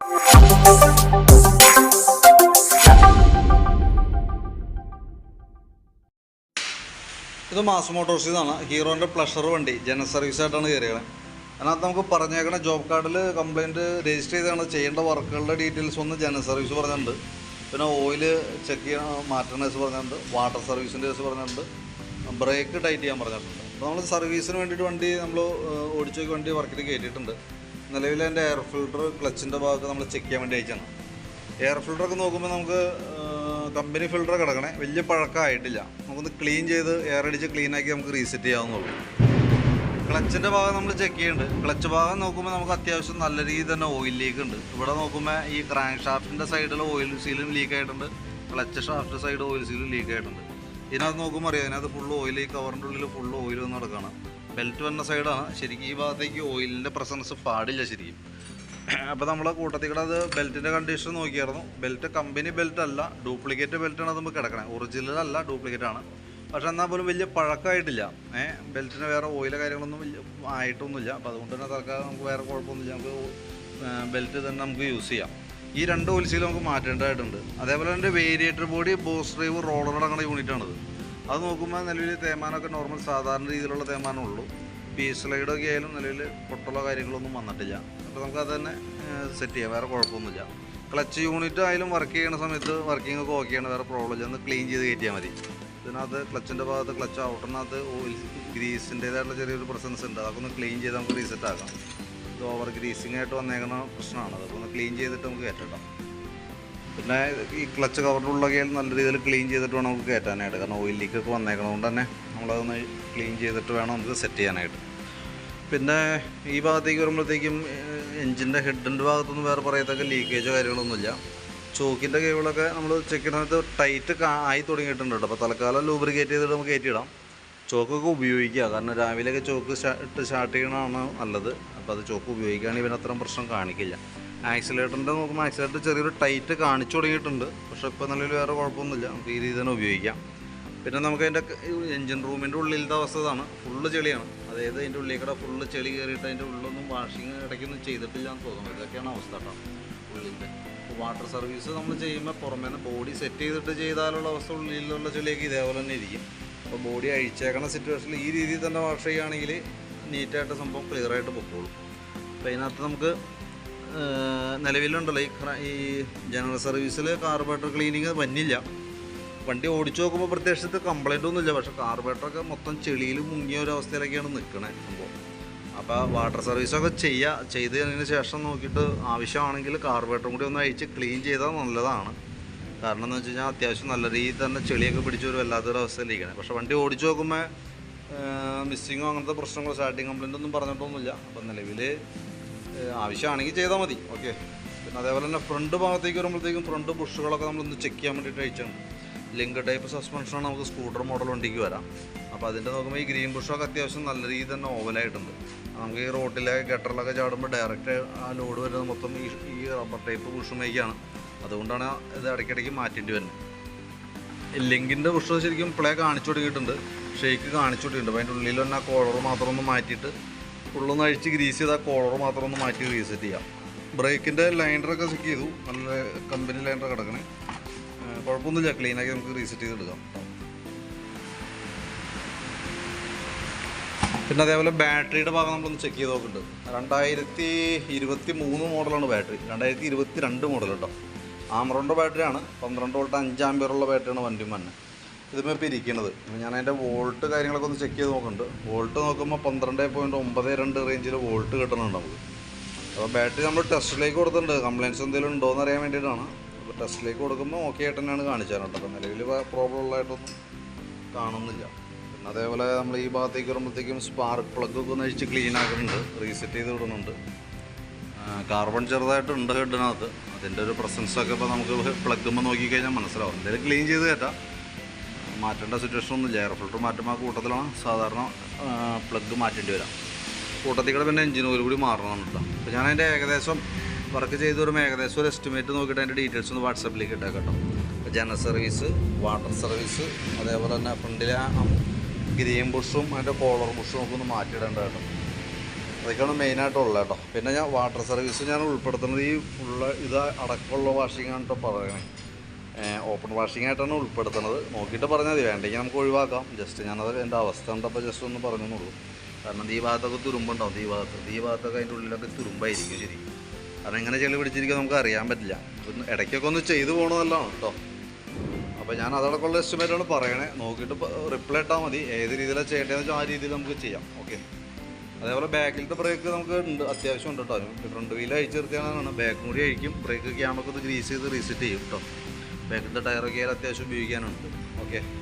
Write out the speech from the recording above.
ഇത് mass Motors ഇതാണ്. ഹീറോന്റെ pleasure വണ്ടി. ജന സർവീസായിട്ടാണ് കയറിയത്. അതിനകത്ത് നമുക്ക് പറഞ്ഞേക്കണ ജോബ് കാർഡിൽ കംപ്ലയിന്റ് രജിസ്റ്റർ ചെയ്താണ് ചെയ്യേണ്ട വർക്കുകളുടെ ഡീറ്റെയിൽസ് ഒന്ന് ജനറൽ സർവീസ് പറഞ്ഞിട്ടുണ്ട്. പിന്നെ ഓയിൽ ചെക്ക് ചെയ്യാൻ മാറ്റേണ്ട കേസ് പറഞ്ഞിട്ടുണ്ട്. വാട്ടർ സർവീസിന്റെ കേസ് പറഞ്ഞിട്ടുണ്ട്. ബ്രേക്ക് ടൈറ്റ് ചെയ്യാൻ പറഞ്ഞിട്ടുണ്ട്. അപ്പോൾ നമ്മൾ സർവീസിന് വേണ്ടിയിട്ട് വണ്ടി നമ്മൾ ഓടിച്ചു വണ്ടി വർക്കിൽ കയറ്റിയിട്ടുണ്ട് നിലവിൽ എന്റെ എയർ ഫിൽട്ടർ ക്ലച്ചിന്റെ ഭാഗത്ത് നമ്മൾ ചെക്ക് ചെയ്യാൻ വേണ്ടി അയച്ചാണ് എയർ ഫിൽട്ടറൊക്കെ നോക്കുമ്പോൾ നമുക്ക് കമ്പനി ഫിൽട്ടർ കിടക്കണേ. വലിയ പഴക്കമായിട്ടില്ല. നമുക്കൊന്ന് ക്ലീൻ ചെയ്ത് എയർ അടിച്ച് ക്ലീനാക്കി നമുക്ക് റീസെറ്റ് ചെയ്യാവുന്നുള്ളൂ ക്ലച്ചിന്റെ ഭാഗം നമ്മൾ ചെക്ക് ചെയ്യുന്നുണ്ട് ക്ലച്ച് ഭാഗം നോക്കുമ്പോൾ നമുക്ക് അത്യാവശ്യം നല്ല രീതിയിൽ തന്നെ ഓയിൽ ലീക്ക് ഉണ്ട്. ഇവിടെ നോക്കുമ്പോൾ ഈ ക്രാങ്ക് ഷാഫ്റ്റിന്റെ സൈഡിൽ ഓയിൽ സീലും ലീക്ക് ആയിട്ടുണ്ട്. ക്ലച്ച് ഷാഫ്റ്റ് സൈഡ് ഓയിൽ സീലും ലീക്ക് ആയിട്ടുണ്ട്. ഇതിനകത്ത് നോക്കുമ്പോൾ അറിയാം? ഇതിനകത്ത് ഫുള്ള് ഓയിൽ ഈ കവറിന്റെ ഉള്ളിൽ ഫുൾ ഓയിൽ വന്ന് നടക്കുകയാണ് ബെൽറ്റ് വന്ന സൈഡാണ് ശരിക്കും ഈ ഭാഗത്തേക്ക് ഓയിലിന്റെ പ്രസൻസ് പാടില്ല ശരിക്കും. അപ്പോൾ നമ്മളെ കൂട്ടത്തിൽ കൂടെ അത് ബെൽറ്റിന്റെ കണ്ടീഷൻ നോക്കിയായിരുന്നു. ബെൽറ്റ് കമ്പനി ബെൽറ്റ് അല്ല ഡ്യൂപ്ലിക്കേറ്റ് ബെൽറ്റാണ് നമുക്ക് കിടക്കണേ. ഒറിജിനൽ അല്ല ഡ്യൂപ്ലിക്കേറ്റ് ആണ്. പക്ഷെ എന്നാൽ പോലും വലിയ പഴക്കമായിട്ടില്ല. ഏഹ് ബെൽറ്റിന് വേറെ ഓയിലെ കാര്യങ്ങളൊന്നും വലിയ ആയിട്ടൊന്നുമില്ല. അപ്പോൾ അതുകൊണ്ട് തന്നെ തൽക്കാലം നമുക്ക് വേറെ കുഴപ്പമൊന്നുമില്ല. നമുക്ക് ബെൽറ്റ് തന്നെ നമുക്ക് യൂസ് ചെയ്യാം. ഈ രണ്ട് ഓയിൽസിൽ നമുക്ക് മാറ്റേണ്ടതായിട്ടുണ്ട്. അതേപോലെ തന്നെ variator body boss drive roller അടങ്ങുന്ന യൂണിറ്റാണിത് അത് നോക്കുമ്പോൾ നിലവിൽ തേമാനമൊക്കെ നോർമൽ സാധാരണ രീതിയിലുള്ള തേമാനം ഉള്ളൂ പി സ്ലൈഡൊക്കെ ആയാലും നിലവിൽ പൊട്ടുള്ള കാര്യങ്ങളൊന്നും വന്നിട്ടില്ല. അപ്പോൾ നമുക്ക് അത് തന്നെ സെറ്റ് ചെയ്യാം. വേറെ കുഴപ്പമൊന്നുമില്ല. ക്ലച്ച് യൂണിറ്റ് ആയാലും വർക്ക് ചെയ്യുന്ന സമയത്ത് വർക്കിംഗ് ഒക്കെ ഓക്കെയാണ് വേറെ പ്രോബ്ലം ഇല്ല. ഒന്ന് ക്ലീൻ ചെയ്ത് കയറ്റിയാൽ മതി. ഇതിനകത്ത് ക്ലച്ചിന്റെ ഭാഗത്ത് ക്ലച്ച് ഔട്ടറിനകത്ത് ഓയിൽ ഗ്രീസിന്റേതായിട്ടുള്ള ചെറിയൊരു പ്രസൻസ് ഉണ്ട്. അതൊക്കെ ഒന്ന് ക്ലീൻ ചെയ്ത് നമുക്ക് റീസെറ്റ് ആക്കാം. ഇത് ഓവർ ഗ്രീസിംഗ് ആയിട്ട് വന്നേക്കുന്ന പ്രശ്നമാണ്. അതൊക്കെ ഒന്ന് ക്ലീൻ ചെയ്തിട്ട് നമുക്ക് കയറ്റണം പിന്നെ ഈ ക്ലച്ച് കവറിലുള്ള ഉള്ളൊക്കെ നല്ല രീതിയിൽ ക്ലീൻ ചെയ്തിട്ട് വേണം നമുക്ക് കയറ്റാനായിട്ട്. കാരണം ഓയിൽ ലീക്കൊക്കെ വന്നേക്കണതുകൊണ്ട് തന്നെ നമ്മളതൊന്ന് ക്ലീൻ ചെയ്തിട്ട് വേണം നമുക്ക് സെറ്റ് ചെയ്യാനായിട്ട്. പിന്നെ ഈ ഭാഗത്തേക്ക് വരുമ്പോഴത്തേക്കും എഞ്ചിന്റെ ഹെഡിന്റെ ഭാഗത്തൊന്നും വേറെ പറയത്തക്ക ലീക്കേജോ കാര്യങ്ങളൊന്നുമില്ല. ചോക്കിന്റെ കേബിളൊക്കെ നമ്മൾ ചെക്കിനകത്ത് ടൈറ്റ് ആയി തുടങ്ങിയിട്ടുണ്ട് അപ്പോൾ തൽക്കാലം ലൂബ്രിക്കേറ്റ് ചെയ്തിട്ട് നമുക്ക് കയറ്റിയിടാം. ചോക്കൊക്കെ ഉപയോഗിക്കുക. കാരണം രാവിലെയൊക്കെ ചോക്ക് ഇട്ട് സ്റ്റാർട്ട് ചെയ്യണതാണ് നല്ലത്. അപ്പോൾ അത് ചോക്ക് ഉപയോഗിക്കുകയാണെങ്കിൽ പിന്നെ അത്രയും പ്രശ്നം കാണിക്കില്ല. ആക്സിലേറ്ററിന്റെ നോക്കുമ്പോൾ ആക്സിലേറ്റർ ചെറിയൊരു ടൈറ്റ് കാണിച്ചു തുടങ്ങിയിട്ടുണ്ട്. പക്ഷെ ഇപ്പോൾ നിലവിൽ വേറെ കുഴപ്പമൊന്നുമില്ല. നമുക്ക് ഈ രീതി തന്നെ ഉപയോഗിക്കാം. പിന്നെ നമുക്ക് അതിന്റെ എൻജിൻ റൂമിന്റെ ഉള്ളിലത്തെ അവസ്ഥ ഇതാണ്. ഫുള്ള് ചെളിയാണ്. അതായത് അതിന്റെ ഉള്ളിൽ കൂടെ ഫുള്ള് ചെളി കയറിയിട്ട് അതിന്റെ ഉള്ളൊന്നും വാഷിങ് ഇടയ്ക്കൊന്നും ചെയ്തിട്ടില്ല എന്ന് തോന്നുന്നു. ഇതൊക്കെയാണ് അവസ്ഥ കേട്ടോ ഉള്ളിന്റെ. വാട്ടർ സർവീസ് നമ്മൾ ചെയ്യുമ്പോൾ പുറമേ ബോഡി സെറ്റ് ചെയ്തിട്ട് ചെയ്താലുള്ള അവസ്ഥ ഉള്ളിലുള്ള ചെളിയൊക്കെ ഇതേപോലെ തന്നെ ഇരിക്കും. അപ്പോൾ ബോഡി അഴിച്ചേക്കണ സിറ്റുവേഷനിൽ ഈ രീതിയിൽ തന്നെ വാഷ് ചെയ്യുകയാണെങ്കിൽ നീറ്റായിട്ട് സംഭവം ക്ലിയറായിട്ട് പൊക്കോളും. അപ്പോൾ അതിനകത്ത് നമുക്ക് നിലവിലുണ്ടല്ലോ ഈ ജനറൽ സർവീസിൽ കാർബറേറ്റർ ക്ലീനിങ് വന്നില്ല. വണ്ടി ഓടിച്ചു നോക്കുമ്പോൾ പ്രത്യേകിച്ച് കംപ്ലൈന്റ് ഒന്നുമില്ല. പക്ഷേ കാർബറേറ്ററൊക്കെ മൊത്തം ചെളിയിൽ മുങ്ങിയ ഒരു അവസ്ഥയിലൊക്കെയാണ് നിൽക്കണേ സംഭവം. അപ്പോൾ വാട്ടർ സർവീസൊക്കെ ചെയ്യുക ചെയ്ത് കഴിഞ്ഞതിന് ശേഷം നോക്കിയിട്ട് ആവശ്യമാണെങ്കിൽ കാർബറേറ്ററും കൂടി ഒന്ന് അഴിച്ച് ക്ലീൻ ചെയ്താൽ നല്ലതാണ്. കാരണം എന്ന് വെച്ച് കഴിഞ്ഞാൽ അത്യാവശ്യം നല്ല രീതിയിൽ തന്നെ ചെളിയൊക്കെ പിടിച്ചു ഒരു വല്ലാത്തൊരു അവസ്ഥയിലിരിക്കണം. പക്ഷേ വണ്ടി ഓടിച്ചു നോക്കുമ്പോൾ മിസ്സിങ്ങോ അങ്ങനത്തെ പ്രശ്നങ്ങളോ സ്റ്റാർട്ടിങ് കംപ്ലൈന്റ് ഒന്നും പറഞ്ഞിട്ടൊന്നുമില്ല. അപ്പം നിലവിൽ ആവശ്യമാണെങ്കിൽ ചെയ്താൽ മതി. ഓക്കെ പിന്നെ അതേപോലെ തന്നെ ഫ്രണ്ട് ഭാഗത്തേക്ക് വരുമ്പോഴത്തേക്കും ഫ്രണ്ട് ബുഷുകളൊക്കെ നമ്മളൊന്ന് ചെക്ക് ചെയ്യാൻ വേണ്ടിയിട്ട് അയച്ചാണ്. ലിങ്ക് ടൈപ്പ് സസ്പെൻഷനാണ് നമുക്ക് സ്കൂട്ടർ മോഡൽ വണ്ടിക്ക് വരാം. അപ്പോൾ അതിന്റെ നോക്കുമ്പോൾ ഈ ഗ്രീൻ ബുഷൊക്കെ അത്യാവശ്യം നല്ല രീതിയിൽ തന്നെ ഓവലായിട്ടുണ്ട് നമുക്ക് ഈ റോട്ടിലെ ഗട്ടറിലൊക്കെ ചാടുമ്പോൾ ഡയറക്റ്റ് ആ ലോഡ് വരുന്നത് മൊത്തം ഈ ഈ റബ്ബർ ടൈപ്പ് ബുഷുമേക്കാണ് അതുകൊണ്ടാണ് ഇത് ഇടയ്ക്കിടയ്ക്ക് മാറ്റേണ്ടി വരുന്നത്. ലിങ്കിന്റെ ബുഷ് ശരിക്കും പ്ലേ കാണിച്ചു തുടങ്ങിയിട്ടുണ്ട് ഷേക്ക് കാണിച്ചു തുടങ്ങിയിട്ടുണ്ട് അപ്പോൾ അതിന്റെ ഉള്ളിൽ തന്നെ ആ കോളർ മാത്രം ഒന്ന് മാറ്റിയിട്ട് ഉള്ളൊന്ന് അഴിച്ച് ഗ്രീസ് ചെയ്ത് ആ കോളർ മാത്രം ഒന്ന് മാറ്റി റീസെറ്റ് ചെയ്യാം. ബ്രേക്കിന്റെ ലൈൻഡറൊക്കെ ചെക്ക് ചെയ്തു. നല്ല കമ്പനി ലൈൻഡർ കിടക്കണേ. കുഴപ്പമൊന്നുമില്ല. ക്ലീനാക്കി നമുക്ക് റീസെറ്റ് ചെയ്തെടുക്കാം. പിന്നെ അതേപോലെ ബാറ്ററിയുടെ ഭാഗം നമ്മളൊന്ന് ചെക്ക് ചെയ്ത് നോക്കുന്നുണ്ട് രണ്ടായിരത്തി ഇരുപത്തി മൂന്ന് മോഡലാണ് ബാറ്ററി. രണ്ടായിരത്തി ഇരുപത്തി രണ്ട് മോഡൽ കേട്ടോ ആമറോണ്ടോ ബാറ്ററിയാണ്. പന്ത്രണ്ട് വോൾട്ട് അഞ്ച് ആമ്പിയറുള്ള ബാറ്ററിയാണ് വണ്ടി മന്നെ ഇതിപ്പോൾ ഇപ്പോൾ അപ്പോൾ ഞാൻ അതിന്റെ വോൾട്ട് കാര്യങ്ങളൊക്കെ ഒന്ന് ചെക്ക് ചെയ്ത് നോക്കുന്നുണ്ട്. വോൾട്ട് നോക്കുമ്പോൾ പന്ത്രണ്ട് പോയിന്റ് ഒമ്പത് രണ്ട് റേഞ്ചിൽ വോൾട്ട് കിട്ടുന്നുണ്ട് നമുക്ക്. അപ്പോൾ ബാറ്ററി നമ്മൾ ടെസ്റ്റിലേക്ക് കൊടുത്തിട്ടുണ്ട്. കംപ്ലയിൻസ് എന്തെങ്കിലും ഉണ്ടോ എന്ന് അറിയാൻ വേണ്ടിയിട്ടാണ്. അപ്പോൾ ടെസ്റ്റിലേക്ക് കൊടുക്കുമ്പോൾ ഓക്കെ ആയിട്ട് തന്നെയാണ് കാണിച്ചാൽ കേട്ടോ അപ്പോൾ നിലവിൽ പ്രോബ്ലം ഉള്ളതായിട്ടൊന്നും കാണുന്നില്ല. പിന്നെ അതേപോലെ നമ്മൾ ഈ ഭാഗത്തേക്ക് വരുമ്പോഴത്തേക്കും സ്പാർക്ക് പ്ലഗ് ഒക്കെ ഒന്ന് അഴിച്ച് ക്ലീൻ ആക്കുന്നുണ്ട്. റീസെറ്റ് ചെയ്ത് വിടുന്നുണ്ട്. കാർബൺ ചെറുതായിട്ടുണ്ട് ഹെഡിനകത്ത് അതിന്റെ ഒരു പ്രസൻസൊക്കെ ഇപ്പോൾ നമുക്ക് പ്ലഗ് നോക്കിക്കഴിഞ്ഞാൽ മനസ്സിലാവും. എന്തായാലും ക്ലീൻ ചെയ്ത് കയറ്റാം മാറ്റേണ്ട സിറ്റുവേഷൻ ഒന്നുമില്ല. എയർ ഫിൽറ്റർ മാറ്റുമ്പോൾ കൂട്ടത്തിലാണ് സാധാരണ പ്ലഗ് മാറ്റേണ്ടി വരാം. കൂട്ടത്തിൽ കൂടെ പിന്നെ എഞ്ചിൻ ഓയിൽ കൂടി മാറണം കേട്ടോ അപ്പോൾ ഞാൻ അതിന്റെ ഏകദേശം വർക്ക് ചെയ്ത് വരുമ്പോൾ ഏകദേശം ഒരു എസ്റ്റിമേറ്റ് നോക്കിയിട്ട് അതിന്റെ ഡീറ്റെയിൽസ് ഒന്ന് വാട്സപ്പിലേക്ക് ഇട്ടേക്കാം കേട്ടോ. അപ്പോൾ ജനറൽ സർവീസ് വാട്ടർ സർവീസ് അതേപോലെ തന്നെ ഫ്രണ്ടിലെ ഗ്രീൻ ബുഷും അതിന്റെ കോളർ ബുഷും ഒക്കെ ഒന്ന് മാറ്റിയിടേണ്ട കേട്ടോ. അതൊക്കെയാണ് മെയിനായിട്ടുള്ളത് കേട്ടോ. പിന്നെ ഞാൻ വാട്ടർ സർവീസ് ഞാൻ ഉൾപ്പെടുത്തുന്നത് ഈ ഫുള്ള് ഇത് അടക്കമുള്ള വാഷിംഗ് ആണ് കേട്ടോ പറയണേ ഓപ്പൺ വാഷിംഗ് ആയിട്ടാണ് ഉൾപ്പെടുത്തുന്നത്. നോക്കിയിട്ട് പറഞ്ഞാൽ മതി. വേണ്ടെങ്കിൽ നമുക്ക് ഒഴിവാക്കാം. ജസ്റ്റ് ഞാനത് എന്റെ അവസ്ഥ കണ്ടപ്പോൾ ജസ്റ്റ് ഒന്ന് പറഞ്ഞെന്നുള്ളൂ. കാരണം ഈ ഭാഗത്തൊക്കെ തുരുമ്പുണ്ടാവും. ഈ ഭാഗത്ത് ഈ ഭാഗത്തൊക്കെ അതിന്റെ ഉള്ളിലൊക്കെ തുരുമ്പായിരിക്കും ശരിക്കും കാരണം എങ്ങനെ ചെളി പിടിച്ചിരിക്കുക നമുക്ക് അറിയാൻ പറ്റില്ല. ഒന്ന് ഇടയ്ക്കൊക്കെ ഒന്ന് ചെയ്തു പോകണമെന്നല്ലാണ് കേട്ടോ അപ്പോൾ ഞാൻ അതടക്കമുള്ള എസ്റ്റിമേറ്റാണ് പറയണേ. നോക്കിയിട്ട് റിപ്ലൈ ഇട്ടാൽ മതി. ഏത് രീതിയിലാണ് ചെയ്യേണ്ടതെന്ന് വെച്ചാൽ ആ രീതിയിൽ നമുക്ക് ചെയ്യാം. ഓക്കെ അതേപോലെ ബാക്കിലത്തെ ബ്രേക്ക് നമുക്ക് ഉണ്ട്. അത്യാവശ്യം ഉണ്ട് കേട്ടോ ഫ്രണ്ട് വീൽ അഴിച്ചു നിർത്തിയാണ് ബാക്ക് കൂടി അഴിക്കും. ബ്രേക്ക് ക്യാമൊക്കെ ഒന്ന് ഗ്രീസ് ചെയ്ത് റീസെറ്റ് ചെയ്യും കേട്ടോ ബാക്കിലത്തെ ടയറൊക്കെ ഒക്കെ അത്യാവശ്യം ഉപയോഗിക്കാനുണ്ട്. ഓക്കെ.